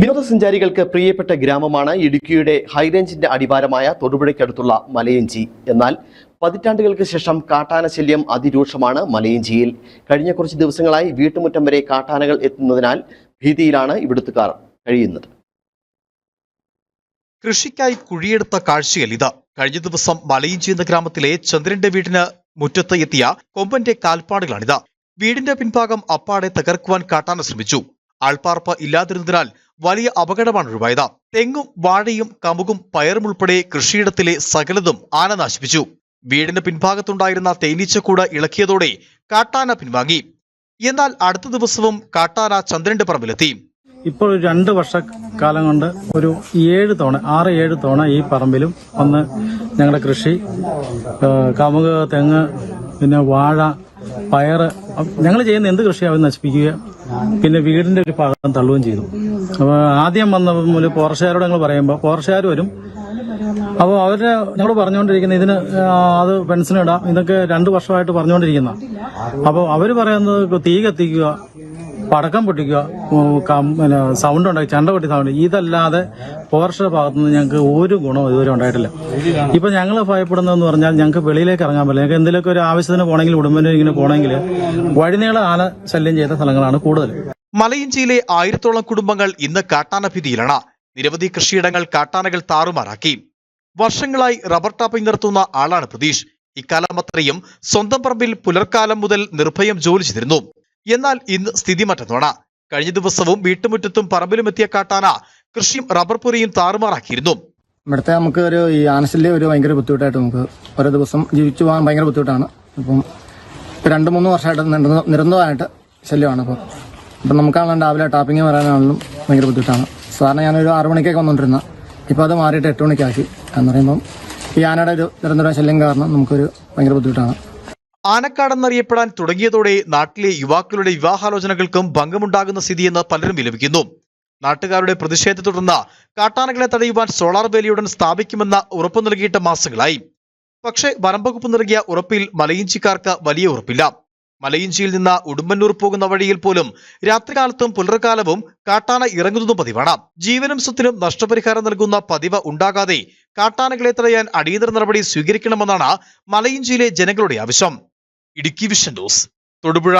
വിനോദസഞ്ചാരികൾക്ക് പ്രിയപ്പെട്ട ഗ്രാമമാണ് ഇടുക്കിയുടെ ഹൈറേഞ്ചിന്റെ അടിവാരമായ തൊടുപുഴയ്ക്കടുത്തുള്ള മലയഞ്ചി. എന്നാൽ പതിറ്റാണ്ടുകൾക്ക് ശേഷം കാട്ടാന ശല്യം അതിരൂക്ഷമാണ് മലയഞ്ചിയിൽ. കഴിഞ്ഞ കുറച്ച് ദിവസങ്ങളായി വീട്ടുമുറ്റം വരെ കാട്ടാനകൾ എത്തുന്നതിനാൽ ഭീതിയിലാണ് ഇവിടുത്തുകാർ കഴിയുന്നത്. കൃഷിക്കായി കുഴിയെടുത്ത കാഴ്ചയിൽ ഇത്. കഴിഞ്ഞ ദിവസം മലയിഞ്ചി എന്ന ഗ്രാമത്തിലെ ചന്ദ്രന്റെ വീടിന് മുറ്റത്ത് എത്തിയ കൊമ്പന്റെ കാൽപ്പാടുകളാണിത്. വീടിന്റെ പിൻഭാഗം അപ്പാടെ തകർക്കുവാൻ കാട്ടാന ശ്രമിച്ചു. ആൾപ്പാർപ്പ് ഇല്ലാതിരുന്നതിനാൽ വലിയ അപകടമാണ് ഒഴിവായത് തെങ്ങും വാഴയും കമുകും പയറും ഉൾപ്പെടെ കൃഷിയിടത്തിലെ സകലതും ആന നശിപ്പിച്ചു വീടിന് പിൻഭാഗത്തുണ്ടായിരുന്ന തേനീച്ചക്കൂട് ഇളക്കിയതോടെ കാട്ടാന പിൻവാങ്ങി. എന്നാൽ അടുത്ത ദിവസവും കാട്ടാന ചന്ദ്രന്റെ പറമ്പിലെത്തി. ഇപ്പോൾ രണ്ട് വർഷക്കാലം കൊണ്ട് ഒരു ഏഴ് തവണ ആറ് ഏഴ് തവണ ഈ പറമ്പിലും വന്ന് ഞങ്ങളുടെ കൃഷി കമുക് തെങ്ങ് പിന്നെ വാഴ പയറ് ഞങ്ങൾ ചെയ്യുന്ന എന്ത് കൃഷി അവർ നശിപ്പിക്കുക. പിന്നെ വീടിന്റെ ഒരു ഭാഗം തള്ളുകയും ചെയ്തു. അപ്പോൾ ആദ്യം വന്ന മുതൽ പോർഷകാരോട് ഞങ്ങൾ പറയുമ്പോൾ പോർഷകാർ വരും. അപ്പോൾ അവർ ഞങ്ങൾ പറഞ്ഞുകൊണ്ടിരിക്കുന്ന ഇതിന് അത് പെൻഷനിടാം ഇതൊക്കെ രണ്ട് വർഷമായിട്ട് പറഞ്ഞുകൊണ്ടിരിക്കുന്ന അപ്പോൾ അവർ പറയുന്നത് തീ കത്തിക്കുക പടക്കം പൊട്ടിക്കുക പിന്നെ സൗണ്ട് ഉണ്ടാക്കി ചണ്ട പൊട്ടി സൗണ്ട് ഇതല്ലാതെ പോർഷയുടെ ഭാഗത്തുനിന്ന് ഞങ്ങൾക്ക് ഒരു ഗുണവും ഇതുവരെ ഉണ്ടായിട്ടില്ല. ഇപ്പൊ ഞങ്ങൾ ഭയപ്പെടുന്നതെന്ന് പറഞ്ഞാൽ ഞങ്ങൾക്ക് വെളിയിലേക്ക് ഇറങ്ങാൻ പറ്റില്ല. ഞങ്ങൾക്ക് എന്തെങ്കിലുമൊക്കെ ഒരു ആവശ്യത്തിന് പോകണമെങ്കിൽ ഉടുമ്പനെ ഇങ്ങനെ പോകണമെങ്കിൽ വഴിനീള ആന ശല്യം ചെയ്ത സ്ഥലങ്ങളാണ് കൂടുതൽ. മലയിഞ്ചിയിലെ ആയിരത്തോളം കുടുംബങ്ങൾ ഇന്ന് കാട്ടാന ഭീതിയിലാണ് നിരവധി കൃഷിയിടങ്ങൾ കാട്ടാനകൾ താറുമാറാക്കി. വർഷങ്ങളായി റബ്ബർ ടാപ്പിംഗ് നടത്തുന്ന ആളാണ് പ്രതീഷ്. ഇക്കാലം അത്രയും സ്വന്തം പറമ്പിൽ പുലർക്കാലം മുതൽ നിർഭയം ജോലി ചെയ്തിരുന്നു. എന്നാൽ ഇന്ന് സ്ഥിതി മറ്റൊന്നാണ് കഴിഞ്ഞ ദിവസവും വീട്ടുമുറ്റത്തും പറമ്പിലും എത്തിയ കാട്ടാന കൃഷിയും റബ്ബർ പൊറിയും താറുമാറാക്കിയിരുന്നു. ഇവിടുത്തെ നമുക്ക് ഒരു ഈ ആനശല്യം ഒരു ഭയങ്കര ബുദ്ധിമുട്ടായിട്ട് നമുക്ക് ഓരോ ദിവസം ജീവിച്ചു പോകാൻ ഭയങ്കര ബുദ്ധിമുട്ടാണ്. അപ്പം ഇപ്പം രണ്ട് മൂന്ന് വർഷമായിട്ട് നിരന്തര- നിരന്തരമായിട്ട് ശല്യമാണ് അപ്പം ഇപ്പം നമുക്കാണെങ്കിലും രാവിലെ ടാപ്പിംഗ് വരാനാണെങ്കിലും ഭയങ്കര ബുദ്ധിമുട്ടാണ്. സാധാരണ ഞാനൊരു ആറു മണിക്കൊക്കെ വന്നുകൊണ്ടിരുന്ന ഇപ്പോൾ അത് മാറിയിട്ട് എട്ട് മണിക്കാക്കി. എന്ന് പറയുമ്പം ഈ ആനയുടെ ഒരു നിരന്തര ശല്യം കാരണം നമുക്കൊരു ഭയങ്കര ബുദ്ധിമുട്ടാണ്. ആനക്കാടെന്നറിയപ്പെടാൻ തുടങ്ങിയതോടെ നാട്ടിലെ യുവാക്കളുടെ വിവാഹാലോചനകൾക്കും ഭംഗമുണ്ടാകുന്ന സ്ഥിതിയെന്ന് പലരും വിലപിക്കുന്നു. നാട്ടുകാരുടെ പ്രതിഷേധത്തെ തുടർന്ന് കാട്ടാനകളെ തടയുവാൻ സോളാർ വേലിയുടൻ സ്ഥാപിക്കുമെന്ന ഉറപ്പ് നൽകിയിട്ട് മാസങ്ങളായി. പക്ഷേ വനംവകുപ്പ് നൽകിയ ഉറപ്പിൽ മലയിഞ്ചിക്കാർക്ക് വലിയ ഉറപ്പില്ല. മലയിഞ്ചിയിൽ നിന്ന് ഉടുമ്പന്നൂർ പോകുന്ന വഴിയിൽ പോലും രാത്രികാലത്തും പുലർക്കാലവും കാട്ടാന ഇറങ്ങുന്നതും പതിവാണ്. ജീവനും സ്വത്തിനും നഷ്ടപരിഹാരം നൽകുന്ന പതിവ് ഉണ്ടാകാതെ കാട്ടാനകളെ തടയാൻ അടിയന്തര നടപടി സ്വീകരിക്കണമെന്നാണ് മലയിഞ്ചിയിലെ ജനങ്ങളുടെ ആവശ്യം. Idukki vision news Thodupuzha